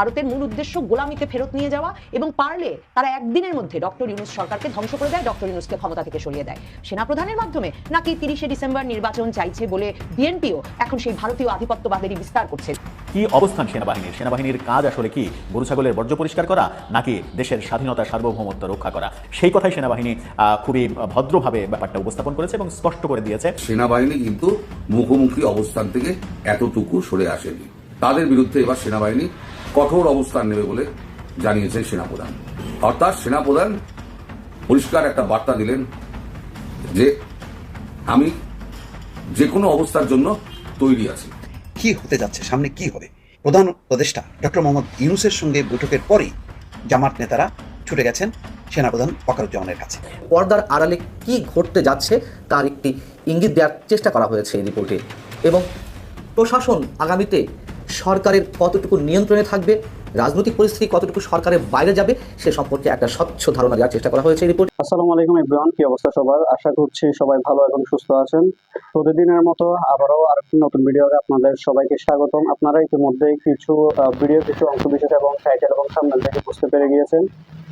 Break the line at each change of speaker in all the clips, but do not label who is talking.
ভারতের মূল উদ্দেশ্য গোলামিতে ফেরত নিয়ে যাওয়া এবং পারলে তারা একদিনের মধ্যে ডক্টর ইউনুস সরকারকে ধ্বংস করে দেয় ডক্টর ইউনুসকে ক্ষমতা থেকে সরিয়ে দেয়। সেনাপ্রধানের মাধ্যমে নাকি তিরিশে ডিসেম্বর নির্বাচন চাইছে বলে বিএনপিও এখন সেই ভারতীয় আধিপত্যবাদেরই বিস্তার করছে।
কি অবস্থান সেনাবাহিনীর? সেনাবাহিনীর কাজ আসলে কি? গরু ছাগলের বর্জ্য পরিষ্কার করা নাকি দেশের স্বাধীনতা সার্বভৌমত্ব রক্ষা করা? সেই কথাই সেনাবাহিনী আহ, খুবই ভদ্রভাবে ব্যাপারটা উপস্থাপন করেছে এবং স্পষ্ট করে দিয়েছে।
সেনাবাহিনী কিন্তু মুখোমুখি অবস্থান থেকে এতটুকু সরে আসেনি। তাদের বিরুদ্ধে এবার সেনাবাহিনী কঠোর অবস্থান নেবে বলে জানিয়েছেন সেনাপ্রধান। অর্থাৎ সেনাপ্রধান পরিষ্কার একটা বার্তা দিলেন যে আমি যে কোনো অবস্থার জন্য তৈরি আছি।
কি হতে যাচ্ছে? সামনে কি হবে? প্রধান উপদেষ্টা ডক্টর মোহাম্মদ ইউনুসের সঙ্গে বৈঠকের পরেই জামাত নেতারা ছুটে গেছেন সেনাপ্রধান ওয়াকারুজ্জামানের কাছে।
পর্দার আড়ালে কি ঘটতে যাচ্ছে তার একটি ইঙ্গিত দেওয়ার চেষ্টা করা হয়েছে এই রিপোর্টে। এবং প্রশাসন আগামীতে সরকারের কতটুকু নিয়ন্ত্রণে থাকবে, রাজনৈতিক পরিস্থিতি কতটুকু সরকারের বাইরে যাবে, সে সম্পর্কে একটা স্বচ্ছ ধারণা দেওয়ার চেষ্টা করা হয়েছে রিপোর্ট
আসসালামু আলাইকুম ইব্রাহিম কি অবস্থা সবার? আশা করছি সবাই ভালো এবং সুস্থ আছেন। প্রতিদিনের মতো আবারও আরেকটি নতুন ভিডিও আপনাদের সবাইকে স্বাগতম। আপনারা ইতিমধ্যে কিছু ভিডিও কিছু অংশ বিশেষ এবং টাইটেল এবং সামনে থেকে বুঝতে পেরে গিয়েছেন।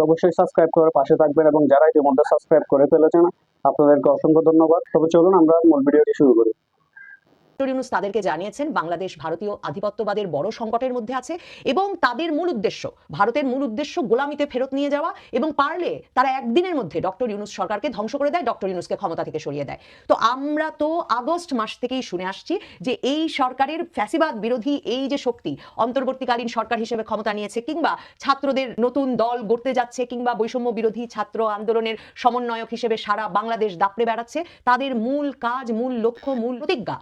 অবশ্যই সাবস্ক্রাইব করার পাশে থাকবেন এবং যারা ইতিমধ্যে সাবস্ক্রাইব করে ফেলেছেন, আপনাদেরকে অসংখ্য ধন্যবাদ। তবে চলুন আমরা মূল ভিডিওটি শুরু করি।
ইউনুস তাদেরকে জানিয়েছেন, বাংলাদেশ ভারতীয় আধিপত্যবাদের বড় সংকটের মধ্যে আছে এবং তাদের মূল উদ্দেশ্য, ভারতের মূল উদ্দেশ্য গোলামিতে ফেরত নিয়ে যাওয়া এবং পারলে তারা একদিনের মধ্যে ডক্টর ইউনুস সরকারকে ধ্বংস করে দেয়, ডক্টর ইউনুসকে ক্ষমতা থেকে সরিয়ে দেয়। তো আমরা তো আগস্ট মাস থেকেই শুনে আসছি যে এই সরকারের ফ্যাসিবাদ বিরোধী এই যে শক্তি অন্তর্বর্তীকালীন সরকার হিসেবে ক্ষমতা নিয়েছে কিংবা ছাত্রদের নতুন দল গড়তে যাচ্ছে কিংবা বৈষম্য বিরোধী ছাত্র আন্দোলনের সমন্বয়ক হিসেবে সারা বাংলাদেশ দাপড়ে বেড়াচ্ছে, তাদের মূল কাজ, মূল লক্ষ্য, মূল প্রতিজ্ঞা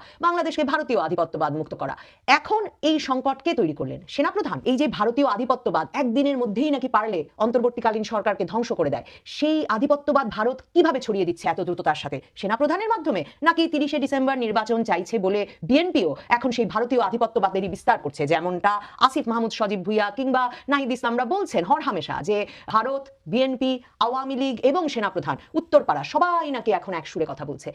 বাংলাদেশকে ভারতীয় আধিপত্যবাদ মুক্ত করা। এখন এই সংকটকে তৈরি করলেন? সেনাপ্রধান, এই যে ভারতীয় আধিপত্যবাদ একদিনের মধ্যেই নাকি পারলে অন্তর্বর্তীকালীন সরকারকে ধ্বংস করে দেয়। সেই আধিপত্যবাদ ভারত কীভাবে ছড়িয়ে দিচ্ছে এত দ্রুততার সাথে? সেনাপ্রধানের মাধ্যমে নাকি তিরিশে ডিসেম্বর নির্বাচন চাইছে বলে বিএনপিও এখন সেই ভারতীয় আধিপত্যবাদেরই বিস্তার করছে? যেমনটা আসিফ মাহমুদ, সজীব ভুইয়া কিংবা নাহিদ ইসলামরা বলছেন হর হামেশা যে ভারত, বিএনপি, আওয়ামী লীগ এবং সেনাপ্রধান, উত্তরপাড়া সবাই নাকি এখন এক সুরে কথা বলছে।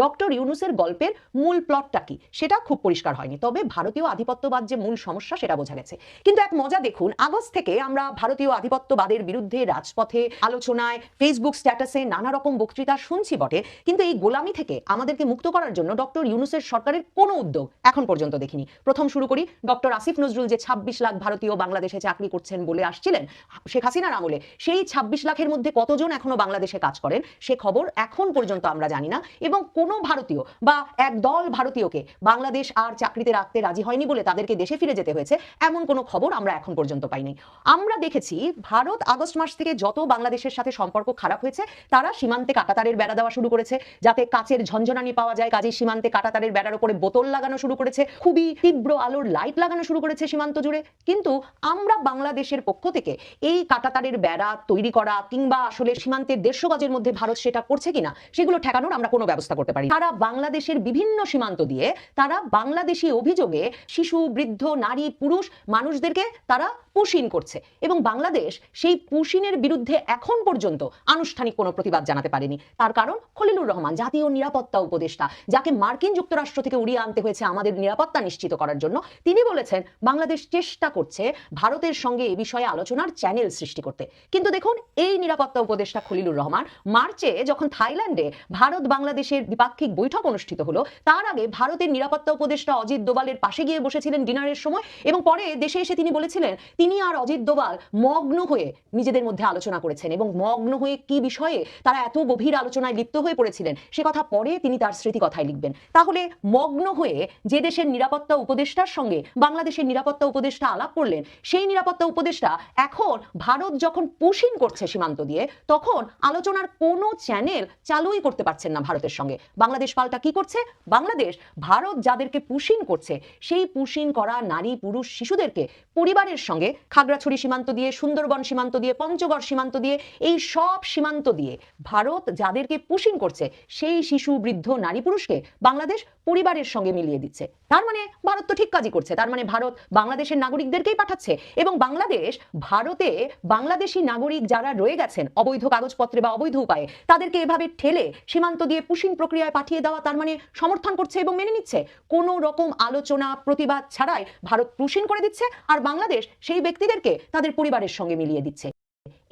ডক্টর ইউনুসের গল্পের মূল প্লটটা কি? সেটা খুব পরিষ্কার হয়নি। তবে ভারতীয় আধিপত্যবাদ যে মূল সমস্যা, সেটা বোঝা গেছে। কিন্তু এক মজা দেখুন, আগস্ট থেকে আমরা ভারতীয় আধিপত্যবাদের বিরুদ্ধে রাজপথে, আলোচনায় ফেসবুক স্ট্যাটাসে নানা রকম বক্তৃতা শুনছি বটে। কিন্তু এই গোলামি থেকে আমাদেরকে মুক্ত করার জন্য ডক্টর ইউনুসের সরকারের কোনো উদ্যোগ এখন পর্যন্ত দেখিনি। প্রথম শুরু করি, ডক্টর আসিফ নজরুল যে ছাব্বিশ লাখ ভারতীয় বাংলাদেশে চাকরি করছেন বলে আসছিলেন, শেখ হাসিনার আমলে, সেই ছাব্বিশ লাখের মধ্যে কতজন এখনও বাংলাদেশে কাজ করেন, সে খবর এখন পর্যন্ত আমরা জানি না। এবং কোনো ভারতীয় বা এক দল ভারতীয়কে বাংলাদেশ আর চাকরিতে রাখতে রাজি হয়নি বলে তাদেরকে দেশে ফিরে যেতে হয়েছে, এমন কোনো খবর আমরা এখন পর্যন্ত পাইনি। আমরা দেখেছি, ভারত আগস্ট মাস থেকে যত বাংলাদেশের সাথে সম্পর্ক খারাপ হয়েছে, তারা সীমান্তে কাটাতারের বেড়া দেওয়া শুরু করেছে, যাতে কাচের ঝঞ্ঝনানি পাওয়া যায় কাজে সীমান্তে কাটাতারের বেড়ার উপরে বোতল লাগানো শুরু করেছে, খুবই তীব্র আলোর লাইট লাগানো শুরু করেছে সীমান্ত জুড়ে। কিন্তু আমরা বাংলাদেশের পক্ষ থেকে এই কাটাতারের বেড়া তৈরি করা কিংবা আসলে সীমান্তের দেড়শো মধ্যে ভারত সেটা করছে কিনা, সেগুলো ঠেকানোর আমরা কোনো ব্যবস্থা করতে পারি তারা বাংলাদেশের বিভিন্ন সীমান্ত দিয়ে তারা বাংলাদেশি অভিযোগে শিশু বৃদ্ধ নারী পুরুষ মানুষদেরকে তারা পুশিন করছে এবং বাংলাদেশ সেই পুশিনের বিরুদ্ধে এখন পর্যন্ত আনুষ্ঠানিক কোনো প্রতিবাদ জানাতে পারেনি। তার কারণ খলিলুর রহমান, জাতীয় নিরাপত্তা উপদেষ্টা, যাকে মার্কিন যুক্তরাষ্ট্র থেকে উড়িয়ে আনতে হয়েছে আমাদের নিরাপত্তা নিশ্চিত করার জন্য, তিনি বলেছেন, বাংলাদেশ চেষ্টা করছে ভারতের সঙ্গে এ বিষয়ে আলোচনার চ্যানেল সৃষ্টি করতে। কিন্তু দেখুন, এই নিরাপত্তা উপদেষ্টা খলিলুর রহমান মার্চে যখন থাইল্যান্ডে ভারত বাংলাদেশের দ্বিপাক্ষিক বৈঠক অনুষ্ঠিত হলো, তার আগে ভারতের নিরাপত্তা উপদেষ্টা অজিত দোবালের পাশে গিয়ে বসেছিলেন ডিনারের সময় এবং পরে দেশে এসে তিনি বলেছিলেন তিনি আর অজিত দোবাল মগ্ন হয়ে নিজেদের মধ্যে আলোচনা করেছেন এবং মগ্ন হয়ে কি বিষয়ে তারা এত গভীর আলোচনায় লিপ্ত হয়ে পড়েছিলেন, সে কথা পরে তিনি তার স্মৃতি কথায় লিখবেন। তাহলে মগ্ন হয়ে যে দেশের নিরাপত্তা উপদেষ্টার সঙ্গে বাংলাদেশের নিরাপত্তা উপদেষ্টা আলাপ করলেন, সেই নিরাপত্তা উপদেষ্টা এখন ভারত যখন পুশিন করছে সীমান্ত দিয়ে, তখন আলোচনার কোনো চ্যানেল চালুই করতে পারছেন না ভারতের সঙ্গে। বাংলাদেশ পাল্টা কি করছে? বাংলাদেশ, ভারত যাদেরকে পুশিন করছে, সেই পুশিন করা নারী, পুরুষ, শিশুদেরকে পরিবারের সঙ্গে খাগড়াছড়ি সীমান্ত দিয়ে, সুন্দরবন সীমান্ত দিয়ে, পঞ্চগড় সীমান্ত দিয়ে, এই সব সীমান্ত দিয়ে ভারত যাদেরকে পুশিং করছে, সেই শিশু, বৃদ্ধ, নারী, পুরুষকে বাংলাদেশ পরিবারের সঙ্গে মিলিয়ে দিচ্ছে। তার মানে ভারত তো ঠিক কাজই করছে। তার মানে ভারত বাংলাদেশের নাগরিকদেরকেই পাঠাচ্ছে এবং বাংলাদেশ, ভারতে বাংলাদেশি নাগরিক যারা রয়ে গেছেন, অবৈধ কাগজপত্রে বা অবৈধ উপায়ে, তাদেরকে এভাবে ঠেলে সীমান্ত দিয়ে পুশিন প্রক্রিয়ায় পাঠিয়ে দেওয়া তার মানে সমর্থন করছে এবং মেনে নিচ্ছে। কোনো রকম আলোচনা, প্রতিবাদ ছাড়াই ভারত পুশিন করে দিচ্ছে আর বাংলাদেশ সেই ব্যক্তিদেরকে তাদের পরিবারের সঙ্গে মিলিয়ে দিচ্ছে।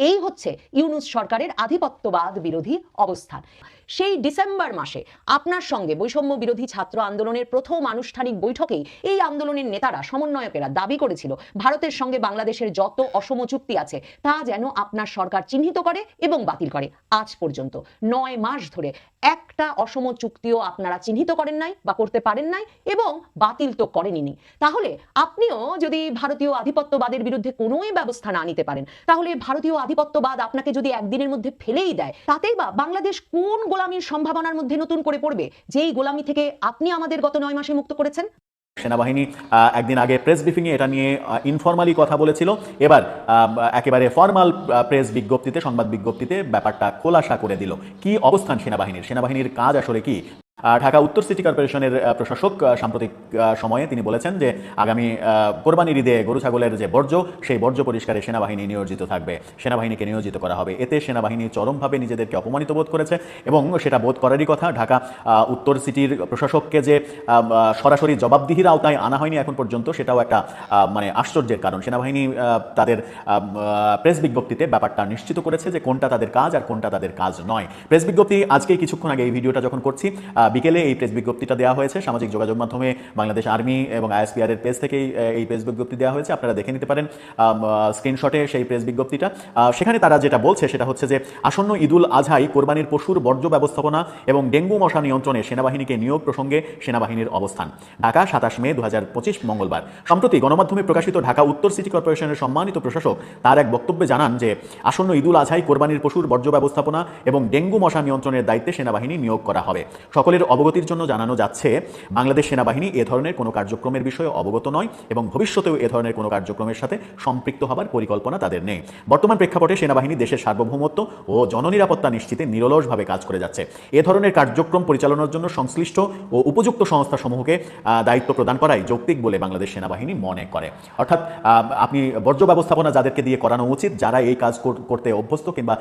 এই হচ্ছে ইউনুস সরকারের আধিপত্যবাদ বিরোধী অবস্থান। সেই ডিসেম্বর মাসে আপনার সঙ্গে বৈষম্য বিরোধী ছাত্র আন্দোলনের প্রথম আনুষ্ঠানিক বৈঠকেই এই আন্দোলনের নেতারা, সমন্বয়কেরা দাবি করেছিল, ভারতের সঙ্গে বাংলাদেশের যত অসম চুক্তি আছে, তা যেন আপনার সরকার চিহ্নিত করে এবং বাতিল করে। আজ পর্যন্ত নয় মাস ধরে একটা অসম চুক্তিও আপনারা চিহ্নিত করেন নাই বা করতে পারেন নাই এবং বাতিল তো করেনি তাহলে আপনিও যদি ভারতীয় আধিপত্যবাদের বিরুদ্ধে কোনোই ব্যবস্থা না নিতে পারেন, তাহলে ভারতীয় আধিপত্যবাদ আপনাকে যদি একদিনের মধ্যে ফেলেই দেয়, তাতেই বা বাংলাদেশ কোন গোলামির সম্ভাবনার মধ্যে নতুন করে পড়বে? যেই গোলামি থেকে আপনি আমাদের গত নয় মাসে মুক্ত করেছেন?
সেনাবাহিনী একদিন আগে প্রেস ব্রিফিংয়ে এটা নিয়ে ইনফরমালি কথা বলেছিল। এবার একেবারে ফর্মাল প্রেস বিজ্ঞপ্তিতে, সংবাদ বিজ্ঞপ্তিতে ব্যাপারটা খোলাসা করে দিল। কি অবস্থান সেনাবাহিনীর? সেনাবাহিনীর কাজ আসলে কি? ঢাকা উত্তর সিটি কর্পোরেশনের প্রশাসক সাম্প্রতিক সময়ে তিনি বলেছেন যে আগামী কোরবানির ঈদে গরু ছাগলের যে বর্জ্য, সেই বর্জ্য পরিষ্কারে সেনাবাহিনী নিয়োজিত থাকবে। সেনাবাহিনীকে নিয়োজিত করা হবে। এতে সেনাবাহিনী চরমভাবে নিজেদেরকে অপমানিত বোধ করেছে এবং সেটা বোধ করারই কথা ঢাকা উত্তর সিটির প্রশাসককে যে সরাসরি জবাবদিহির আওতায় আনা হয়নি এখন পর্যন্ত, সেটাও একটা মানে আশ্চর্যের কারণ। সেনাবাহিনী তাদের প্রেস বিজ্ঞপ্তিতে ব্যাপারটা নিশ্চিত করেছে যে কোনটা তাদের কাজ আর কোনটা তাদের কাজ নয়। প্রেস বিজ্ঞপ্তি আজকে কিছুক্ষণ আগে এই ভিডিওটা যখন করছি বিকেলে এই প্রেস বিজ্ঞপ্তিটা দেওয়া হয়েছে। সামাজিক যোগাযোগ মাধ্যমে বাংলাদেশ আর্মি এবং আইএসপিআর এর পেজ থেকেই এই প্রেস বিজ্ঞপ্তি দেওয়া হয়েছে। আপনারা দেখে নিতে পারেন স্ক্রিনশটে সেই প্রেস বিজ্ঞপ্তিটা। সেখানে তারা যেটা বলছে সেটা হচ্ছে যে, আসন্ন ঈদুল আজহাই কোরবানির পশুর বর্জ্য ব্যবস্থাপনা এবং ডেঙ্গু মশা নিয়ন্ত্রণে সেনাবাহিনীকে নিয়োগ প্রসঙ্গে সেনাবাহিনীর অবস্থান। ঢাকা, সাতাশ মে দু হাজার পঁচিশ মঙ্গলবার। সম্প্রতি গণমাধ্যমে প্রকাশিত ঢাকা উত্তর সিটি কর্পোরেশনের সম্মানিত প্রশাসক তার এক বক্তব্যে জানান যে, আসন্ন ঈদুল আজহাই কোরবানির পশুর বর্জ্য ব্যবস্থাপনা এবং ডেঙ্গু মশা নিয়ন্ত্রণের দায়িত্বে সেনাবাহিনী নিয়োগ করা হবে। সকলের অবগতির জন্য জানানো যাচ্ছে, বাংলাদেশ সেনাবাহিনী এ ধরনের কোনো কার্যক্রমের বিষয়ে অবগত নয় এবং ভবিষ্যতেও এ ধরনের কোনো কার্যক্রমের সাথে সম্পৃক্ত হবার পরিকল্পনা তাদের নেই। বর্তমান প্রেক্ষাপটে সেনাবাহিনী দেশের সার্বভৌমত্ব ও জননিরাপত্তা নিশ্চিতে নিরলসভাবে কাজ করে যাচ্ছে। এ ধরনের কার্যক্রম পরিচালনার জন্য সংশ্লিষ্ট ও উপযুক্ত সংস্থাসমূহকে দায়িত্ব প্রদান করাই যৌক্তিক বলে বাংলাদেশ সেনাবাহিনী মনে করে। অর্থাৎ আপনি বর্জ্য ব্যবস্থাপনা যাদেরকে দিয়ে করানো উচিত, যারা এই কাজ করতে অভ্যস্ত কিংবা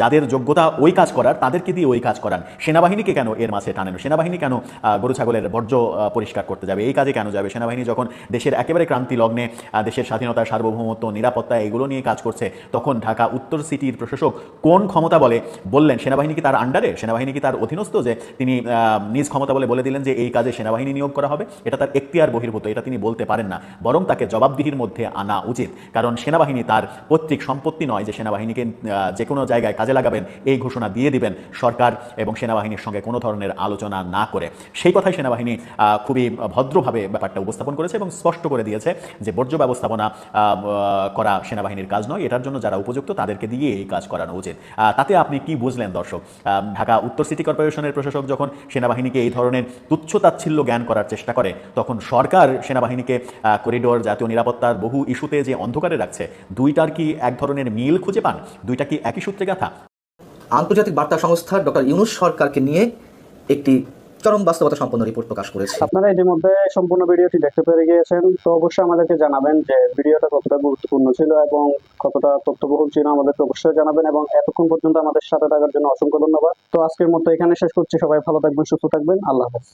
যাদের যোগ্যতা ওই কাজ করার, তাদেরকে দিয়ে ওই কাজ করান। সেনাবাহিনীকে কেন এর মাঝে টানেন সেনাবাহিনী কেন গরু ছাগলের বর্জ্য পরিষ্কার করতে যাবে? এই কাজে কেন যাবে? সেনাবাহিনী যখন দেশের একেবারে ক্রান্তি লগ্নে দেশের স্বাধীনতা সার্বভৌমত্ব, নিরাপত্তা, এগুলো নিয়ে কাজ করছে, তখন ঢাকা উত্তর সিটির প্রশাসক কোন ক্ষমতা বলে বললেন? সেনাবাহিনী কি তার আন্ডারে সেনাবাহিনী কি তার অধীনস্থ যে তিনি নিজ ক্ষমতা বলে বলে দিলেন যে এই কাজে সেনাবাহিনী নিয়োগ করা হবে? এটা তার এখতিয়ার বহির্ভূত, এটা তিনি বলতে পারেন না। বরং তাকে জবাবদিহির মধ্যে আনা উচিত। কারণ সেনাবাহিনী তার পৈতৃক সম্পত্তি নয় যে সেনাবাহিনীকে যে কোনো জায়গায় কাজে লাগাবেন, এই ঘোষণা দিয়ে দিবেন সরকার এবং সেনাবাহিনীর সঙ্গে কোনো ধরনের আলোচনা না করে। সেই কথাই সেনাবাহিনী খুবই ভদ্রভাবে ব্যাপারটা উপস্থাপন করেছে এবং স্পষ্ট করে দিয়েছে যে বর্জ্য ব্যবস্থাপনা করা সেনাবাহিনীর কাজ নয়। এটার জন্য যারা উপযুক্ত তাদেরকে দিয়ে এই কাজ করানো উচিত। তাতে আপনি কি বুঝলেন দর্শক? ঢাকা উত্তর সিটি কর্পোরেশনের প্রশাসক যখন সেনাবাহিনীকে এই ধরনের তুচ্ছ তাচ্ছিল্য জ্ঞান করার চেষ্টা করে, তখন সরকার সেনাবাহিনীকে করিডোর, জাতীয় নিরাপত্তার বহু ইস্যুতে যে অন্ধকারে রাখছে, দুইটার কি এক ধরনের মিল খুঁজে পান? দুইটা কি একই সূত্রে গাথা?
আন্তর্জাতিক বার্তা সংস্থা ডক্টর ইউনুস সরকারকে নিয়ে একটি চরম বাস্তবতা সম্পন্ন রিপোর্ট প্রকাশ করেছে।
আপনারা ইতিমধ্যে সম্পূর্ণ ভিডিওটি দেখতে পেরে গিয়েছেন, তো অবশ্যই আমাদেরকে জানাবেন যে ভিডিওটা কতটা গুরুত্বপূর্ণ ছিল এবং কতটা তথ্যবহুল ছিল আমাদেরকে অবশ্যই জানাবেন এবং এতক্ষণ পর্যন্ত আমাদের সাথে থাকার জন্য অসংখ্য ধন্যবাদ। তো আজকের মতো এখানে শেষ করছি, সবাই ভালো থাকবেন, সুস্থ থাকবেন, আল্লাহ হাফেজ।